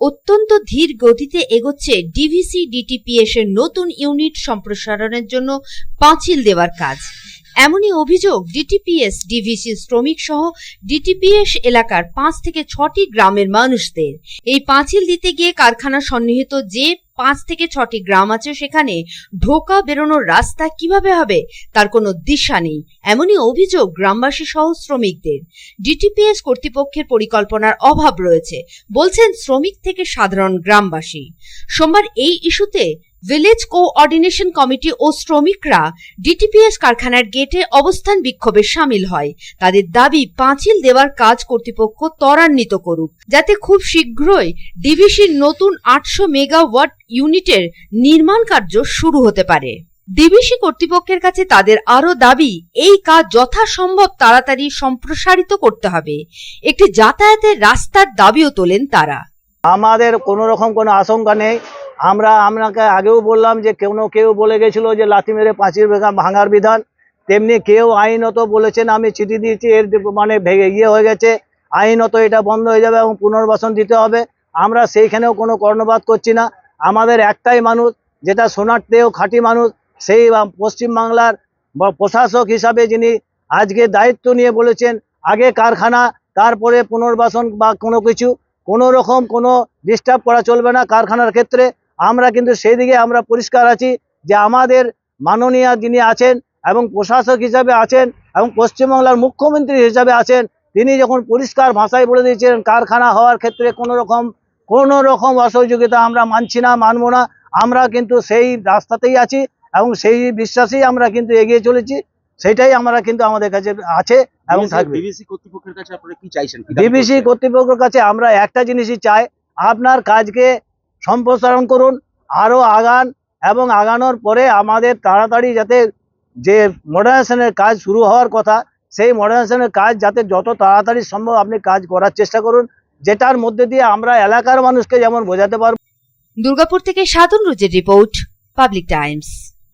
অত্যন্ত ধীর গতিতে এগোচ্ছে ডিভিসি ডিটিপিএস এর নতুন ইউনিট সম্প্রসারণের জন্য পাঁচিল দেওয়ার কাজ। এমনই অভিযোগ ডিটিপিএস ডিভিসি শ্রমিক সহ ডিটিপিএস এলাকার পাঁচ থেকে ছটি গ্রামের মানুষদের। এই পাঁচিল দিতে গিয়ে কারখানা সন্নিহিত যে পাঁচ থেকে ছটি গ্রাম আছে সেখানে ঢোকা বেরোনোর রাস্তা কীভাবে হবে তার কোনো দিশা নেই। এমনই অভিযোগ গ্রামবাসী সহ শ্রমিকদের ডিটিপিএস কর্তৃপক্ষের পরিকল্পনার অভাব রয়েছে, বলছেন শ্রমিক থেকে সাধারণ গ্রামবাসী। সোমবার এই ইস্যুতে ভিলেজ কোঅর্ডিনেশন কমিটি ও শ্রমিকরা ডিটিপিএস কারখানার গেটে অবস্থান বিক্ষোভে সামিল হয়। তাদের দাবি পাঁচিল দেওয়ার কাজ কর্তৃপক্ষ ত্বরান্বিত করুক, যাতে খুব শীঘ্রই ডিভিসির নতুন আটশো মেগাওয়াট ইউনিটের নির্মাণ কার্য শুরু হতে পারে। ডিভিসি কর্তৃপক্ষের কাছে তাদের আরও দাবি, এই কাজ যথাসম্ভব তাড়াতাড়ি সম্প্রসারিত করতে হবে। একটি যাতায়াতের রাস্তার দাবিও তোলেন তারা। আমাদের কোনো রকম কোনো আশঙ্কা নেই। আমরা আপনাকে আগেও বললাম যে কেউ না কেউ বলে গেছিল যে লাথি মেরে ভেঙা ভাঙার বিধান। তেমনি কেউ আইনত বলেছেন, আমি চিঠি দিয়েছি, এর মানে ভেঙে ইয়ে হয়ে গেছে। আইনত এটা বন্ধ হয়ে যাবে এবং পুনর্বাসন দিতে হবে। আমরা সেইখানেও কোনো কর্ণপাত করছি না। আমাদের একটাই মানুষ, যেটা সোনার সোনারতেও খাঁটি মানুষ, সেই পশ্চিমবাংলার প্রশাসক হিসাবে যিনি আজকে দায়িত্ব নিয়ে বলেছেন, আগে কারখানা, তারপরে পুনর্বাসন বা কোনো কিছু, কোনো রকম কোনো ডিস্টার্ব করা চলবে না কারখানার ক্ষেত্রে। আমরা কিন্তু সেই দিকে আমরা পরিষ্কার আছি যে আমাদের মাননীয় যিনি আছেন এবং প্রশাসক হিসাবে আছেন এবং পশ্চিমবাংলার মুখ্যমন্ত্রী হিসাবে আছেন তিনি যখন পরিষ্কার ভাষায় বলে দিয়েছিলেন কারখানা হওয়ার ক্ষেত্রে কোনো রকম কোনো রকম অসহযোগিতা আমরা মানছি না মানব না আমরা কিন্তু সেই রাস্তাতেই আছি এবং সেই বিশ্বাসেই আমরা কিন্তু এগিয়ে চলেছি সেটাই আমরা কিন্তু আমাদের কাছে আছে এবং থাকবে ডিভিসি কর্তৃপক্ষের কাছে আপনারা কি চাইছেন করছেন? কর্তৃপক্ষের কাছে আমরা একটা জিনিসই চাই আপনার কাজকে সম্প্রসারণ করুন আরও আগান এবং আগানোর পরে আমাদের তাড়াতাড়ি যাতে যে মডার্নাইজেশনের কাজ শুরু হওয়ার কথা, সেই মডার্নাইজেশনের কাজ যাতে যত তাড়াতাড়ি সম্ভব আপনি কাজ করার চেষ্টা করুন, যেটার মধ্যে দিয়ে আমরা এলাকার মানুষকে যেমন বোঝাতে পারব। দুর্গাপুর থেকে সাধন রুজের রিপোর্ট, পাবলিক টাইমস।